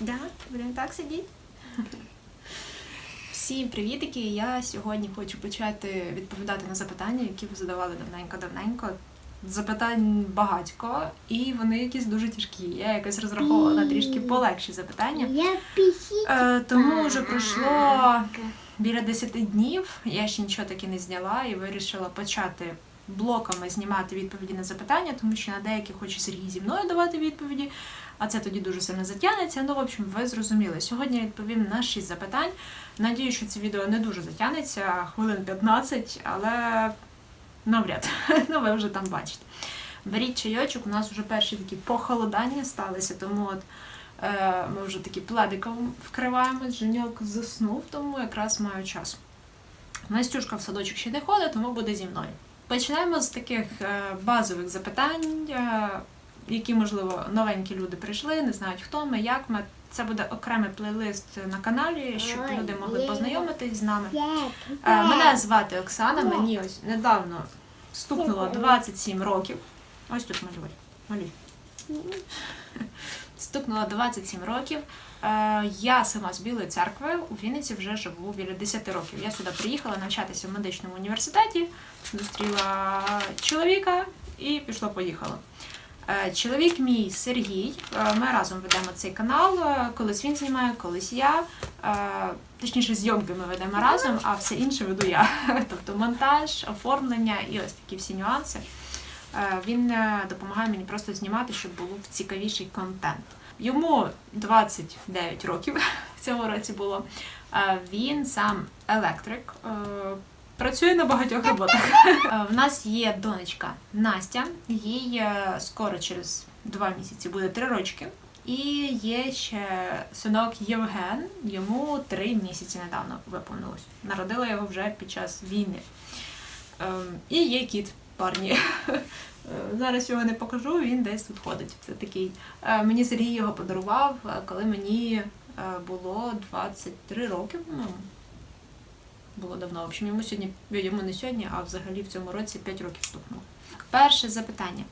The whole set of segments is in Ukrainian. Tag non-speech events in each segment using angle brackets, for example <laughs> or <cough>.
Да, будемо так сидіти. Всім привітики! Я сьогодні хочу почати відповідати на запитання, які ви задавали давненько-давненько. Запитань багатько, і вони якісь дуже тяжкі. Я якось розраховувала на трішки полегші запитання. Я. Е, тому вже пройшло біля 10 днів. Я ще нічого таки не зняла і вирішила почати блоками знімати відповіді на запитання, тому що на деякі хоче Сергій зі мною давати відповіді, а це тоді дуже сильно затягнеться. Ну, в общем, ви зрозуміли. Сьогодні я відповім на 6 запитань. Надію, що це відео не дуже затягнеться, хвилин 15, але навряд. <laughs> ну, ви вже там бачите. Беріть чайочок, у нас вже перші такі похолодання сталися, тому от Е, Ми вже такі пледиком вкриваємо, Женьок заснув, тому якраз маю час. Настюшка в садочок ще не ходить, тому буде зі мною. Починаємо з таких е, базових запитань, е, які, можливо, новенькі люди прийшли, не знають, хто ми, як ми. Це буде окремий плейлист на каналі, щоб люди могли познайомитись з нами. Е, Мене звати Оксана, мені ось недавно стукнуло 27 років. Ось тут малюй. Малюй. Стукнуло 27 років. Е, Я сама з Білої церкви у Вінниці вже живу біля 10 років. Я сюди приїхала навчатися в медичному університеті, зустріла чоловіка і пішло-поїхала. Е, Чоловік мій Сергій. Е, Ми разом ведемо цей канал. Е, Колись він знімає, колись я. Е, Точніше, зйомки ми ведемо разом, а все інше веду я. <laughs> Тобто монтаж, оформлення і ось такі всі нюанси. Е, Він е, допомагає мені просто знімати, щоб був цікавіший контент. Йому 29 років <laughs> в цьому році було. Е, Він сам електрик, е, працює на багатьох роботах. Е, В нас є донечка Настя, їй е, скоро через два місяці буде три рочки. І є ще синок Євген, йому три місяці недавно виповнилось. Народила його вже під час війни. Ем, І є кіт парні. Е, Зараз його не покажу, він десь тут ходить. Це такий. Мені Сергій його подарував, коли мені було 23 роки. Було давно. В общем, йому сьогодні йому не сьогодні, а взагалі в цьому році 5 років стукнуло. Перше запитання.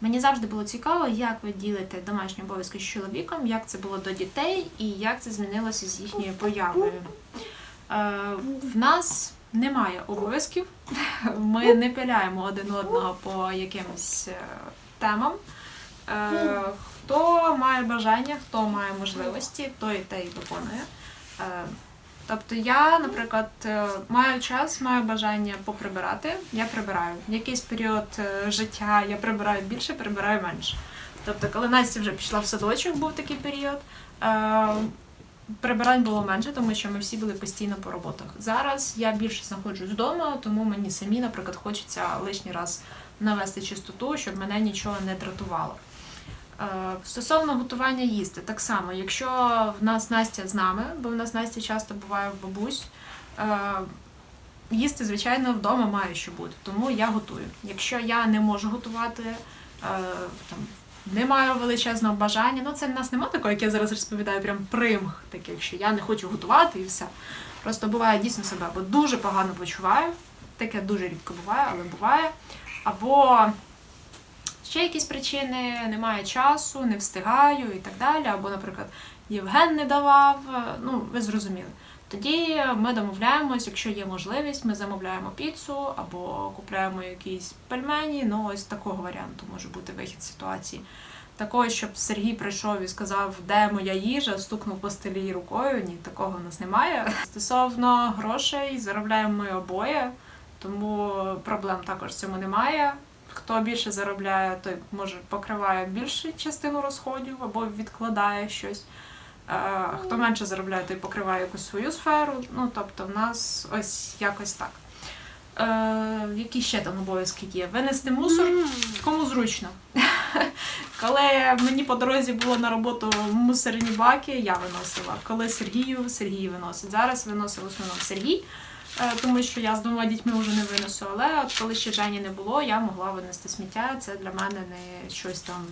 Мені завжди було цікаво, як ви ділите домашні обов'язки з чоловіком, як це було до дітей і як це змінилося з їхньою появою. Е, в нас немає обов'язків, ми не пиляємо один одного по якимось е, темам. Е, хто має бажання, хто має можливості, той те й виконує. Тобто я, наприклад, е, маю час, маю бажання поприбирати, я прибираю. Якийсь період е, життя я прибираю більше, прибираю менше. Тобто, коли Настя вже пішла в садочок, був такий період. е, Прибирань було менше, тому що ми всі були постійно по роботах. Зараз я більше знаходжусь вдома, тому мені самі, наприклад, хочеться лишній раз навести чистоту, щоб мене нічого не дратувало. Стосовно готування їсти, так само, якщо в нас Настя з нами, бо в нас Настя часто буває в бабусь, е, їсти, звичайно, вдома має що бути, тому я готую. Якщо я не можу готувати, е, там, не маю величезного бажання, ну це в нас немає такого, як я зараз розповідаю, прям примх, таких, що я не хочу готувати і все. Просто буває дійсно себе, або дуже погано почуваю, таке дуже рідко буває, але буває. Або ще якісь причини, немає часу, не встигаю і так далі. Або, наприклад, Євген не давав. е, Ну, ви зрозуміли. Тоді ми домовляємось, якщо є можливість, ми замовляємо піцу або купляємо якісь пельмені. Ну, ось такого варіанту може бути вихід ситуації. Такого, щоб Сергій прийшов і сказав, де моя їжа, стукнув по столі рукою. Ні, такого в нас немає. Стосовно грошей, заробляємо ми обоє, тому проблем також в цьому немає. Хто більше заробляє, той може покриває більшу частину розходів або відкладає щось. Е, Хто менше заробляє, той покриває якусь свою сферу. Ну, тобто, в нас ось якось так. Е, які ще там обов'язки є? Винести мусор кому зручно. <laughs> Коли мені по дорозі було на роботу мусорні баки, я виносила. Коли Сергію, Сергій виносить. Зараз виносив в основному Сергій, тому що я з двома дітьми вже не винесу. Але от коли ще Жені не було, я могла винести сміття. Це для мене не щось там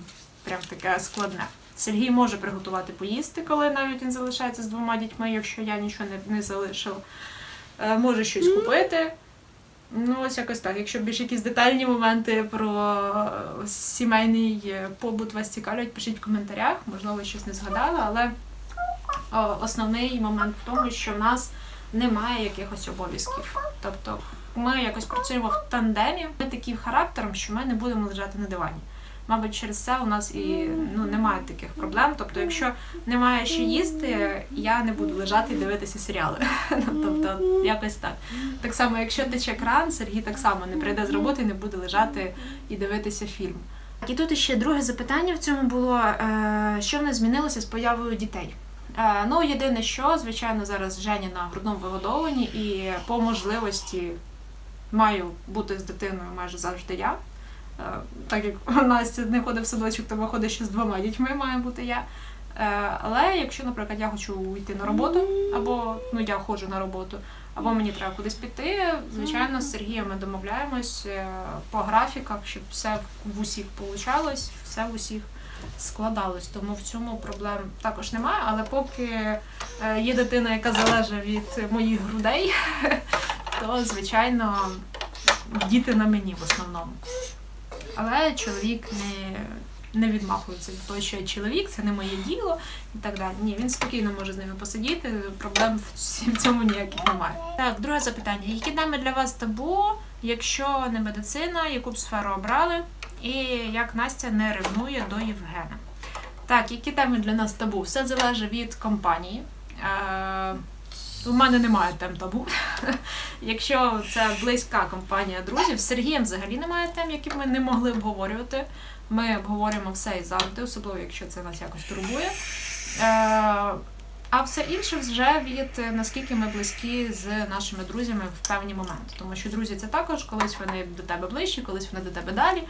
прям таке складне. Сергій може приготувати поїсти, коли навіть він залишається з двома дітьми, якщо я нічого не, не залишила. Е, Може щось купити. Ну, ось якось так. Якщо більш якісь детальні моменти про е, сімейний е, побут вас цікавлять, пишіть в коментарях. Можливо, щось не згадала, але Основний момент в тому, що в нас немає якихось обов'язків. Тобто ми якось працюємо в тандемі. Ми такі характером, що ми не будемо лежати на дивані. Мабуть, через це у нас і ну немає таких проблем. Тобто, якщо немає що їсти, я не буду лежати і дивитися серіали. <laughs> Ну, Тобто, якось так. Так само, якщо тече кран, Сергій так само не прийде з роботи не буде лежати і дивитися фільм. І тут ще друге запитання в цьому було: е, що в нас змінилося з появою дітей? Е, Ну, єдине, що звичайно зараз Женя на грудному вигодовуванні, і по можливості маю бути з дитиною майже завжди я. Е, Так як Настя не ходить в садочок, то виходить, що з двома дітьми має бути я. Е, Але якщо, наприклад, я хочу йти на роботу, або ну я ходжу на роботу, або мені треба кудись піти, звичайно, з Сергієм ми домовляємось по графіках, щоб все в усіх получалось, все в усіх складалось. Тому в цьому проблем також немає. Але поки е, є дитина, яка залежить від моїх грудей, <laughs> то звичайно діти на мені в основному. Але чоловік не, не відмахується від того, що я чоловік, це не моє діло і так далі. Ні, він спокійно може з ними посидіти, проблем в цьому ніяких немає. Так, друге запитання. Які теми для вас табу, якщо не медицина, яку б сферу обрали, і як Настя не ревнує до Євгена? Так, які теми для нас табу? Все залежить від компанії. Е, у мене немає тем табу. <laughs> Якщо це близька компанія друзів, з Сергієм взагалі немає тем, які б ми не могли обговорювати. Ми обговорюємо все і завжди, особливо якщо це нас якось турбує. Е, а все інше вже від е, наскільки ми близькі з нашими друзями в певні моменти. Тому що друзі це також, колись вони до тебе ближчі, колись вони до тебе далі.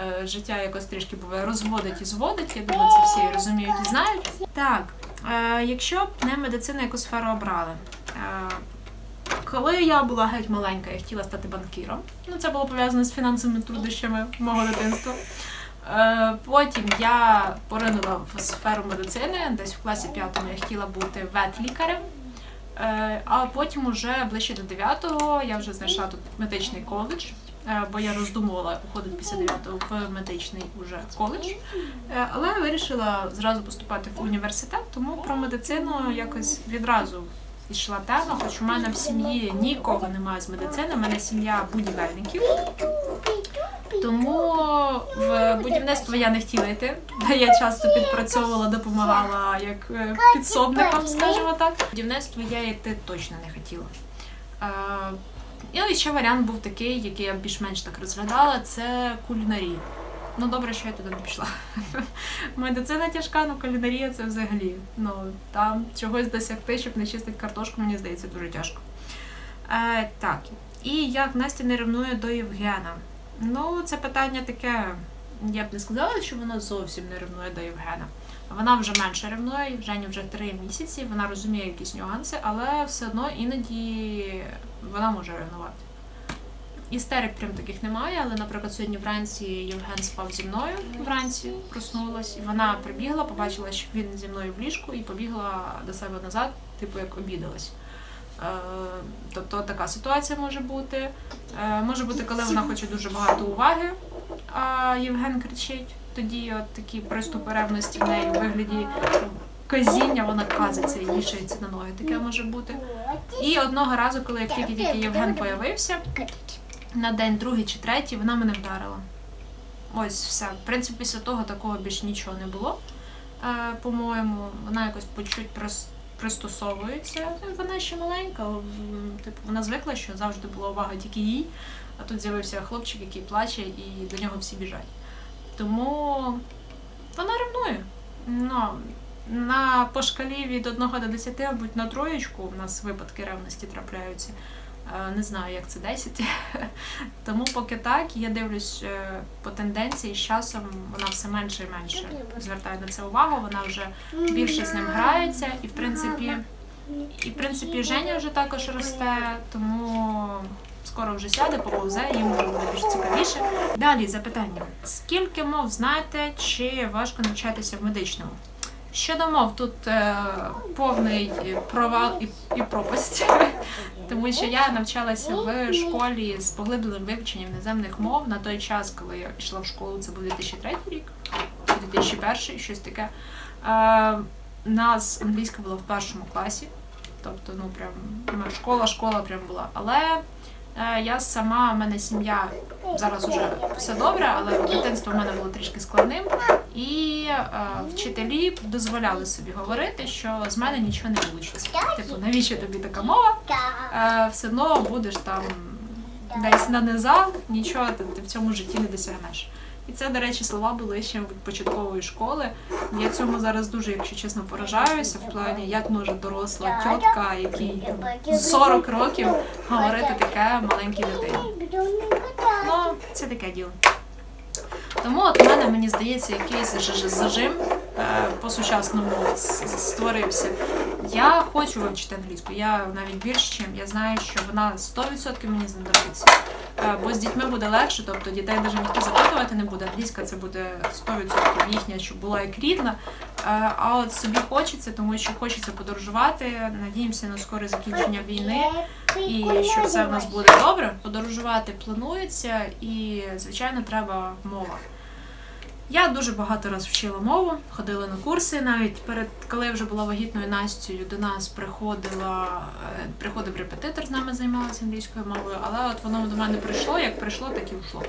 Е, Життя якось трішки буває розводить і зводить. Я думаю, це всі розуміють і знають. Так, е, якщо б не медицина, яку сферу обрали. Коли я була геть маленька, я хотіла стати банкіром. Ну, це було пов'язано з фінансовими труднощами мого дитинства. Е, Потім я поринула в сферу медицини, десь в класі п'ятому я хотіла бути ветлікарем. Е, А потім уже ближче до 9-го я вже знайшла тут медичний коледж, е, бо я роздумувала уходити після 9-го в медичний уже коледж. Але вирішила зразу поступати в університет, тому про медицину якось відразу йшла тема, хоч у мене в сім'ї нікого немає з медицини, у мене сім'я будівельників. Тому в будівництво я не хотіла йти. Я часто підпрацьовувала, допомагала як е, підсобникам, скажімо так. Будівництво я йти точно не хотіла. Е, і ще варіант був такий, який я більш-менш так розглядала, це кулінарія. Ну добре, що я туди не пішла. <laughs> Медицина тяжка, ну кулінарія це взагалі. Ну там чогось досягти, щоб не чистити картошку, мені здається, дуже тяжко. Е, так, і як Настя не ревнує до Євгена? Ну, це питання таке. Я б не сказала, що вона зовсім не ревнує до Євгена. Вона вже менше ревнує, Жені вже три місяці, вона розуміє якісь нюанси, але все одно іноді вона може ревнувати. Істерик прям таких немає, але, наприклад, сьогодні вранці Євген спав зі мною вранці, проснулась, і вона прибігла, побачила, що він зі мною в ліжку, і побігла до себе назад, типу як обідалась. Е, Тобто така ситуація може бути. Е, Може бути, коли вона хоче дуже багато уваги, а Євген кричить. Тоді от такі приступи ревності в неї у вигляді казіння, вона казиться і вішається на ноги. Таке може бути. І одного разу, коли як тільки тільки Євген появився, на день другий чи третій, вона мене вдарила. Ось все. В принципі, після того такого більш нічого не було. Е, по-моєму, вона якось по чуть прос- пристосовується. Вона ще маленька, типу, вона звикла, що завжди була увага тільки їй, а тут з'явився хлопчик, який плаче, і до нього всі біжать. Тому вона ревнує. Ну, на по шкалі від 1 до 10, мабуть, на троєчку у нас випадки ревності трапляються. Е, Не знаю, як це 10. <laughs> Тому поки так, я дивлюсь е, по тенденції, з часом вона все менше і менше звертає на це увагу, вона вже більше з ним грається, і в принципі, і в принципі Женя вже також росте, тому скоро вже сяде, поповзе, їм буде більш цікавіше. Далі запитання: скільки мов знаєте, чи важко навчатися в медичному? Щодо мов, тут е, повний провал і, і пропасть, <laughs> тому що я навчалася в школі з поглибленим вивченням іноземних мов на той час, коли я пішла в школу, це був 2003 рік, чи 2001, щось таке. Е, нас англійська була в першому класі. Тобто, ну прям школа, школа прям була. Але я сама, в мене сім'я зараз уже все добре, але дитинство в мене було трішки складним. І е, вчителі дозволяли собі говорити, що з мене нічого не вийде. Типу, навіщо тобі така мова? Е, все одно будеш там десь на низах, нічого ти, ти в цьому житті не досягнеш. І це, до речі, слова були ще від початкової школи. Я цьому зараз дуже, якщо чесно, поражаюся в плані, як може доросла тітка, якій 40 років говорити таке маленькій дитині. Ну, це таке діло. Тому от у мене, мені здається, якийсь зажим е, по-сучасному створився. Я хочу вивчити англійську, я навіть більш чим. Я знаю, що вона 100% мені знадобиться. Е, Бо з дітьми буде легше, тобто дітей навіть ніхто запитувати не буде. Англійська це буде 100% їхня, щоб була як рідна. Е, А от собі хочеться, тому що хочеться подорожувати. Надіємося на скоре закінчення війни і що все в нас буде добре. Подорожувати планується, і звичайно треба мова. Я дуже багато разів вчила мову, ходила на курси. Навіть перед коли я вже була вагітною Настю, до нас приходила е, приходив репетитор з нами займалася англійською мовою, але от воно до мене прийшло, як прийшло, так і йшло.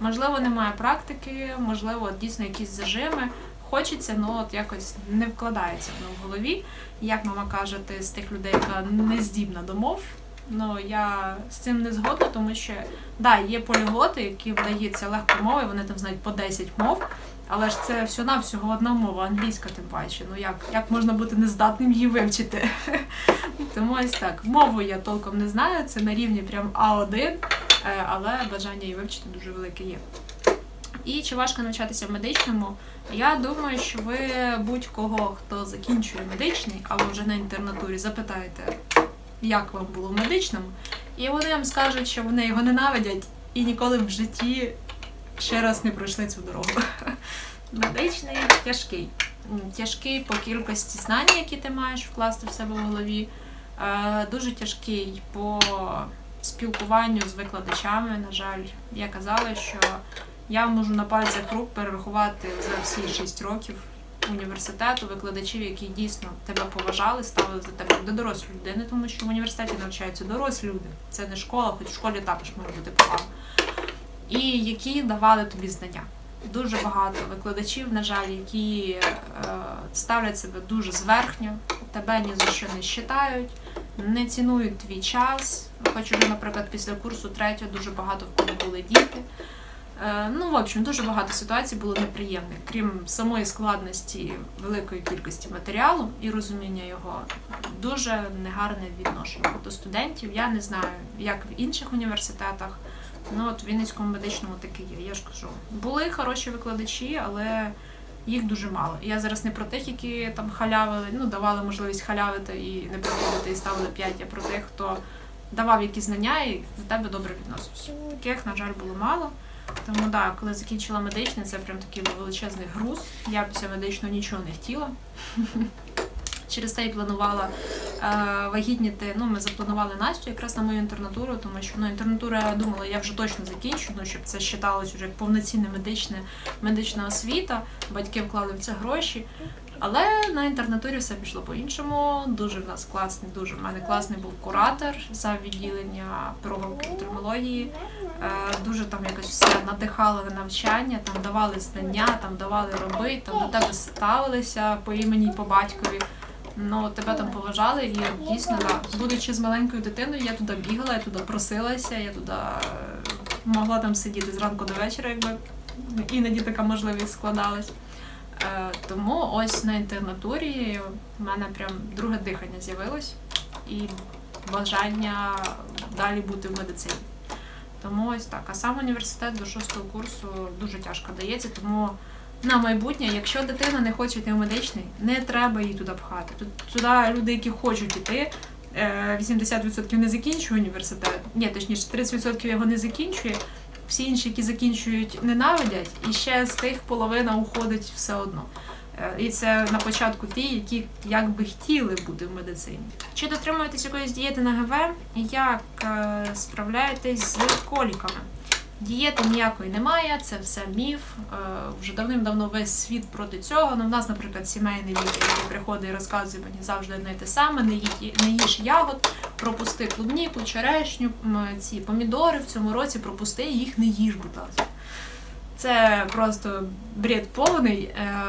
Можливо, немає практики, можливо, дійсно якісь зажими. Хочеться, ну от якось не вкладається воно в голові. Як мама каже, ти з тих людей, яка не здібна до мов. Ну я з цим не згодна, тому що да, є поліглоти, які вдаються легко мови, вони там знають по 10 мов, але ж це всього навсього одна мова, англійська тим паче. Ну як, як можна бути нездатним її вивчити? <laughs> Тому ось так. Мову я толком не знаю, це на рівні прям А1, е, але бажання її вивчити дуже велике є. І чи важко навчатися в медичному? Я думаю, що ви будь-кого, хто закінчує медичний або вже на інтернатурі, запитаєте, як вам було в медичному, і вони вам скажуть, що вони його ненавидять і ніколи в житті ще раз не пройшли цю дорогу. <laughs> Медичний тяжкий. Тяжкий по кількості знань, які ти маєш вкласти в себе в голові. Е, Дуже тяжкий по спілкуванню з викладачами. На жаль, я казала, що я можу на пальцях рук перерахувати за всі 6 років університету викладачів, які дійсно тебе поважали, ставили за тебе до дорослої людини, тому що в університеті навчаються дорослі люди. Це не школа, хоч в школі також може бути погано. І які давали тобі знання. Дуже багато викладачів, на жаль, які е, ставлять себе дуже зверхньо, тебе ні за що не вважають, не цінують твій час. Хоч уже, наприклад, після курсу третього дуже багато в кого були діти. Е, Ну, в общем, дуже багато ситуацій було неприємних. Крім самої складності великої кількості матеріалу і розуміння його, дуже негарне відношення до студентів. Я не знаю, як в інших університетах. Ну, от в Вінницькому медичному таке є. Я ж кажу, були хороші викладачі, але їх дуже мало. Я зараз не про тих, які там халявили, ну давали можливість халявити і не приходити і ставили 5, а про тих, хто давав якісь знання і до тебе добре відносився. Таких, на жаль, було мало. Тому так, да, коли закінчила медичне, це прям такий величезний груз. Я після медичного нічого не хотіла. <laughs> Через те й планувала е, вагітніти. Ну, ми запланували Настю якраз на мою інтернатуру, тому що ну, інтернатура, я думала, я вже точно закінчу, ну, щоб це вважалось вже як повноцінне медичне, медична освіта. Батьки вклали в це гроші. Але на інтернатурі все пішло по-іншому. Дуже в нас класний, дуже в мене класний був куратор за відділення пироговки термології. Е, Дуже там якось все надихало на навчання, там давали знання, там давали роби, там до тебе ставилися по імені по батькові. Ну, тебе там поважали, і дійсно, да, будучи з маленькою дитиною, я туди бігала, я туди просилася, я туди е, могла там сидіти зранку до вечора, якби іноді така можливість складалась. Е, Тому ось на інтернатурі в мене прям друге дихання з'явилось і бажання далі бути в медицині. Тому ось так. А сам університет до шостого курсу дуже тяжко дається, тому на майбутнє, якщо дитина не хоче йти в медичний, не треба її туди пхати. Тут туди люди, які хочуть йти, е, 80% не закінчує університет. Ні, точніше, 30% його не закінчує. Всі інші, які закінчують, ненавидять, і ще з тих половина уходить все одно. Е, І це на початку ті, які як би хотіли бути в медицині. Чи дотримуєтесь якоїсь дієти на ГВ? Як е, справляєтесь з коліками? Дієти ніякої немає, це все міф. Е, Вже давним-давно весь світ проти цього. Ну, в нас, наприклад, сімейний лікар, який приходить і розказує мені завжди одне те саме: не їж, не їж ягод, пропусти клубніку, черешню, ці помідори в цьому році пропусти, їх не їж, будь ласка. Це просто бред повний. Е,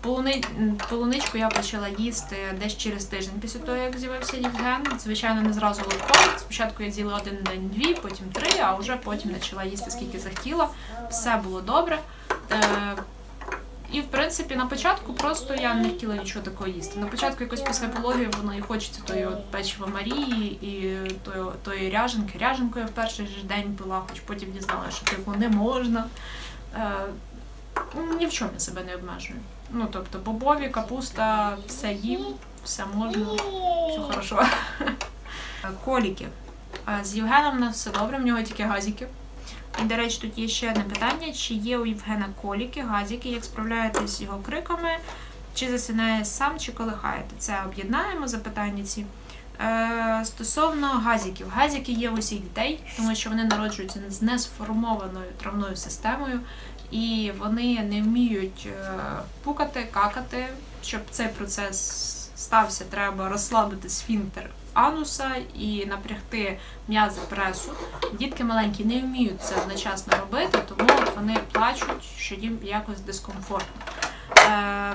Полуни... Полуничку я почала їсти десь через тиждень після того, як з'явився Євген. Звичайно, не зразу легко. Спочатку я з'їла один день дві, потім три, а вже потім почала їсти скільки захотіла. Все було добре. Е, І в принципі на початку просто я не хотіла нічого такого їсти. На початку якось після пологів воно і хочеться тої от печива Марії і тої, тої ряженки. Ряженку я в перший же день пила, хоч потім дізналася, що типу не можна. Е, ні в чому я себе не обмежую. Ну, тобто, бобові, капуста, все їм, все можна, все хорошо. Коліки. Е, З Євгеном у нас все добре, в нього тільки газики. І, до речі, тут є ще одне питання: чи є у Євгена коліки, газики, як справляєтесь з його криками, чи засинає сам, чи колихаєте? Це об'єднаємо запитання ці. Е, стосовно газиків, газики є усіх дітей, тому що вони народжуються з несформованою травною системою, і вони не вміють е, пукати, какати. Щоб цей процес стався, треба розслабити сфінктер ануса і напрягти м'язи пресу. Дітки маленькі не вміють це одночасно робити, тому вони плачуть, що їм якось дискомфортно.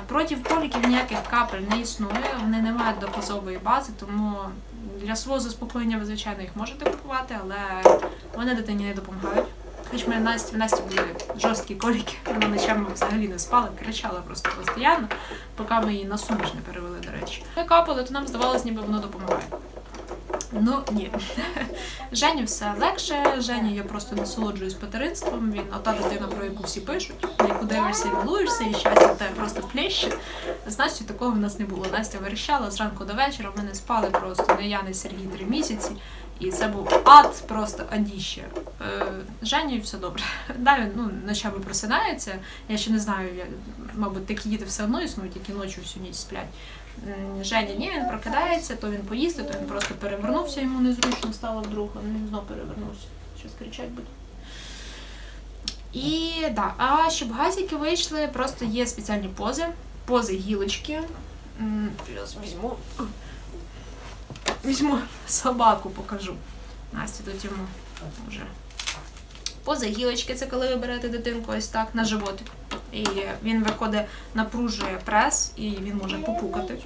Проти коліків ніяких капель не існує, вони не мають доказової бази, тому для свого заспокоєння ви, звичайно, їх можете купувати, але вони дитині не допомагають. Хоч ми Насті, в Насті були жорсткі коліки, вона ночами взагалі не спала, кричала просто постійно, поки ми її на суміш не перевели, до речі. Ми капали, то нам здавалось, ніби воно допомагає. Ну ні. <laughs> Жені все легше, Жені я просто насолоджуюсь материнством. Він ота дитина, про яку всі пишуть, на яку дивишся і милуєшся, і щастя тебе просто плеще. З Настю такого в нас не було. Настя верещала зранку до вечора, ми не спали просто не я, не Сергій три місяці. І це був ад, просто адіще. Е, Жені все добре. <laughs> Да, він ну, ночами просинається. Я ще не знаю, мабуть, такі діти все одно існують, які ночі всю ніч сплять. Женя, ні, він прокидається, то він поїсти, то він просто перевернувся, йому незручно стало вдруг, він знов перевернувся. Щось кричать буде. І да, а щоб газики вийшли, просто є спеціальні пози, пози гілочки. Зараз візьму. Візьму собаку, покажу. Настя тут йому вже. Поза гілочки, це коли ви берете дитинку ось так на животик. І він виходить, напружує прес, і він може попукати.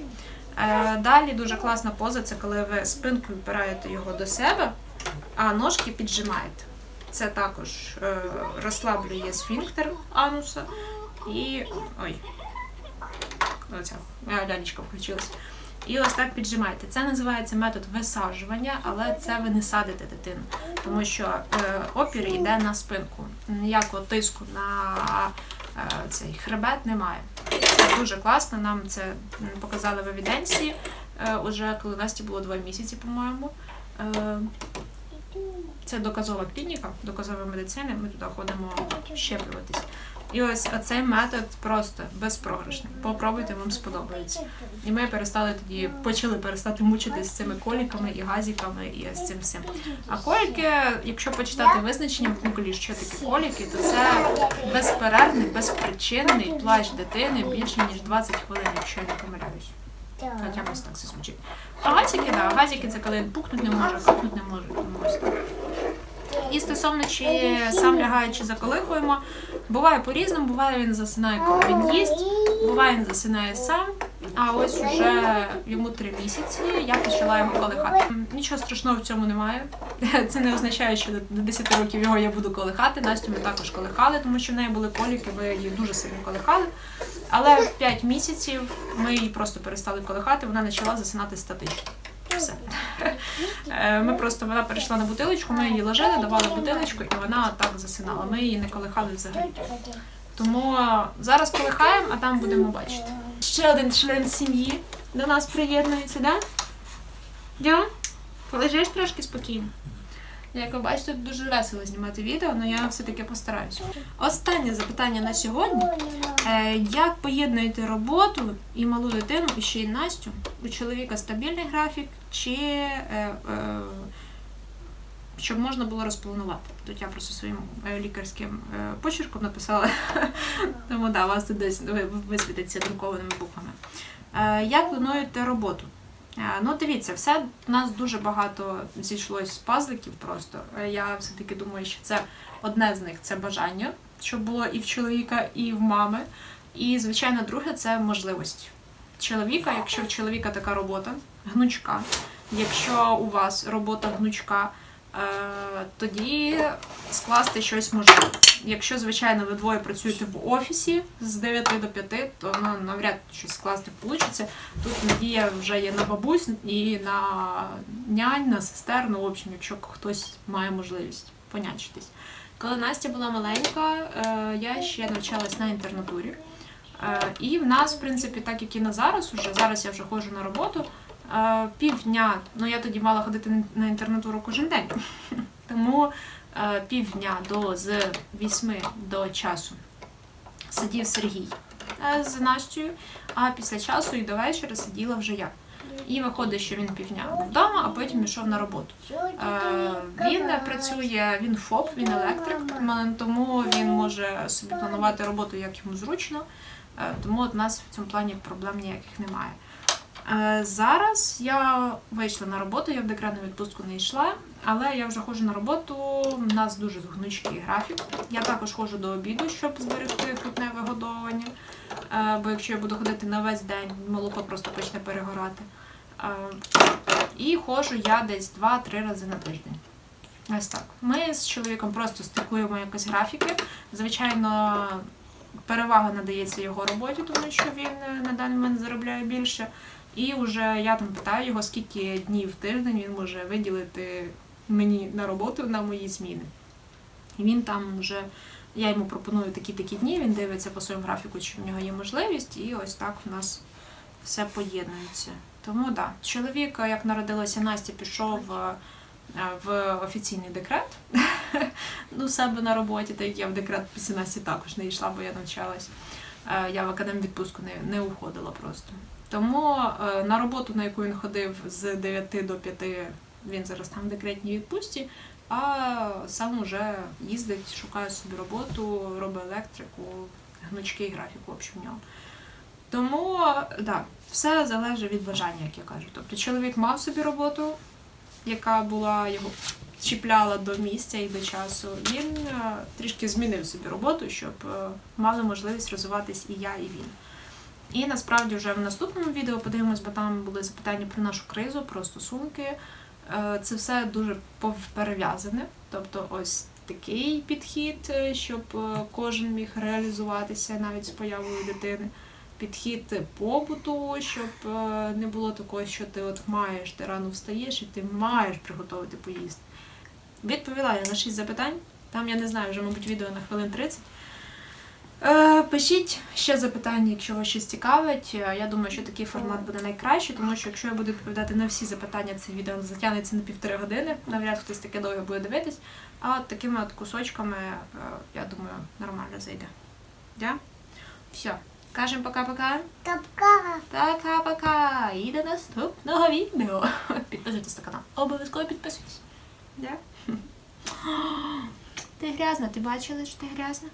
Е, Далі дуже класна поза це коли ви спинкою впираєте його до себе, а ножки піджимаєте. Це також е, розслаблює сфінктер ануса і. Ой. Оця моя лялечка включилась. І ось так піджимаєте. Це називається метод висаджування, але це ви не садите дитину, тому що е, опір йде на спинку. Ніякого тиску на е, цей хребет немає. Це дуже класно. Нам це показали в евіденції, уже коли Насті було два місяці, по-моєму. Е, це доказова клініка, доказова медицина. Ми туди ходимо щеплюватись. І ось цей метод просто безпрограшний. Попробуйте, вам сподобається. І ми перестали тоді, почали перестати мучитись з цими коліками і газіками і з цим всім. А коліки, якщо почитати визначення в Гуглі, що таке коліки, то це безперервний, безпричинний плач дитини більше ніж 20 хвилин, якщо я не помиляюсь. Хоча ось так це звучить. А газики, да, газики це коли пукнуть не може, капнуть не може. тому ось так. І стосовно чи сам лягає, чи заколихуємо, буває по-різному, буває він засинає, коли він їсть, буває він засинає сам, а ось уже йому три місяці я почала його колихати. Нічого страшного в цьому немає. Це не означає, що до 10 років його я буду колихати. Настю ми також колихали, тому що в неї були коліки, ми її дуже сильно колихали. Але в 5 місяців ми її просто перестали колихати, вона почала засинати статично. Все. Е, Ми просто вона перейшла на бутилочку, ми її ложили, давали бутилочку, і вона так засинала. Ми її не колихали взагалі. Тому зараз колихаємо, а там будемо бачити. Ще один член сім'ї до нас приєднується, да? Дю? Полежиш трошки спокійно. Як ви бачите, дуже весело знімати відео, але я все-таки постараюся. Останнє запитання на сьогодні. Е, Як поєднуєте роботу і малу дитину, і ще й Настю? У чоловіка стабільний графік, чи е, е, щоб можна було розпланувати. Тут я просто своїм е, лікарським е, почерком написала. <laughs> Тому да, у вас тут десь висвітиться друкованими буквами. Е, Як плануєте роботу? Ну, дивіться, все у нас дуже багато зійшлось з пазликів просто. Я все-таки думаю, що це одне з них це бажання, щоб було і в чоловіка, і в мами. І, звичайно, друге це можливість чоловіка, якщо в чоловіка така робота, гнучка. Якщо у вас робота гнучка, е, тоді скласти щось можливо. Якщо, звичайно, ви двоє працюєте в офісі з 9 до 5, то ну, навряд щось скласти вийде. Тут надія вже є на бабусь і на нянь, на сестер, ну, в общем, якщо хтось має можливість понячитись. Коли Настя була маленька, е, я ще навчалась на інтернатурі. Е, І в нас, в принципі, так як і на зараз, уже зараз я вже ходжу на роботу. е, Півдня, ну я тоді мала ходити на- на інтернатуру кожен день. <laughs> Тому е, півдня до з 8 до часу сидів Сергій з Настю, а після часу і до вечора сиділа вже я. І виходить, що він півдня вдома, а потім йшов на роботу. Він працює, він ФОП, він електрик, тому він може собі планувати роботу як йому зручно. Е, Тому от у нас в цьому плані проблем ніяких немає. Е, Зараз я вийшла на роботу, я в декретну відпустку не йшла, але я вже ходжу на роботу. У нас дуже гнучкий графік. Я також ходжу до обіду, щоб зберегти грудне вигодовування. Е, Бо якщо я буду ходити на весь день, молоко просто почне перегорати. І ходжу я десь 2-3 рази на тиждень. Ось так. Ми з чоловіком просто стикуємо якось графіки. Звичайно, перевага надається його роботі, тому що він е, на даний момент заробляє більше. І вже я там питаю його, скільки днів в тиждень він може виділити мені на роботу на мої зміни. І він там вже, я йому пропоную такі-такі дні, він дивиться по своєму графіку, чи в нього є можливість, і ось так в нас все поєднується. Тому так, да. чоловік, як народилася Настя, пішов е, в офіційний декрет <laughs> ну, у себе на роботі, так як я в декрет після Насті також не йшла, бо я навчалась. Я в академ відпустку не, не уходила просто. Тому е, на роботу, на яку він ходив з 9 до 5, він зараз там в декретній відпустці, а сам уже їздить, шукає собі роботу, робить електрику, гнучкий графік, в общем, в нього. Тому да, все залежить від бажання, як я кажу. Тобто чоловік мав собі роботу, яка була його чіпляла до місця і до часу. Він е, трішки змінив собі роботу, щоб е, мали можливість розвиватись і я, і він. І насправді вже в наступному відео подивимось, бо там були запитання про нашу кризу, про стосунки. Е, Це все дуже перев'язане. Тобто, ось такий підхід, щоб кожен міг реалізуватися навіть з появою дитини. Підхід побуту, щоб е, не було такого, що ти от маєш, ти рано встаєш і ти маєш приготувати поїсти. Відповіла я на 6 запитань. Там я не знаю, вже, мабуть, відео на хвилин 30. Е, Пишіть ще запитання, якщо вас щось цікавить. Е, Я думаю, що такий формат буде найкращий, тому що якщо я буду відповідати на всі запитання, це відео затягнеться на півтори години. Навряд хтось таке довго буде дивитись. А от такими от кусочками, я думаю, нормально зайде. Да? Все. Кажемо пока-пока. Пока. Пока-пока. І до наступного відео. Підписуйтесь на канал. Обов'язково підписуйтесь. Да? Ти грязна, ти бачила, що ти грязна?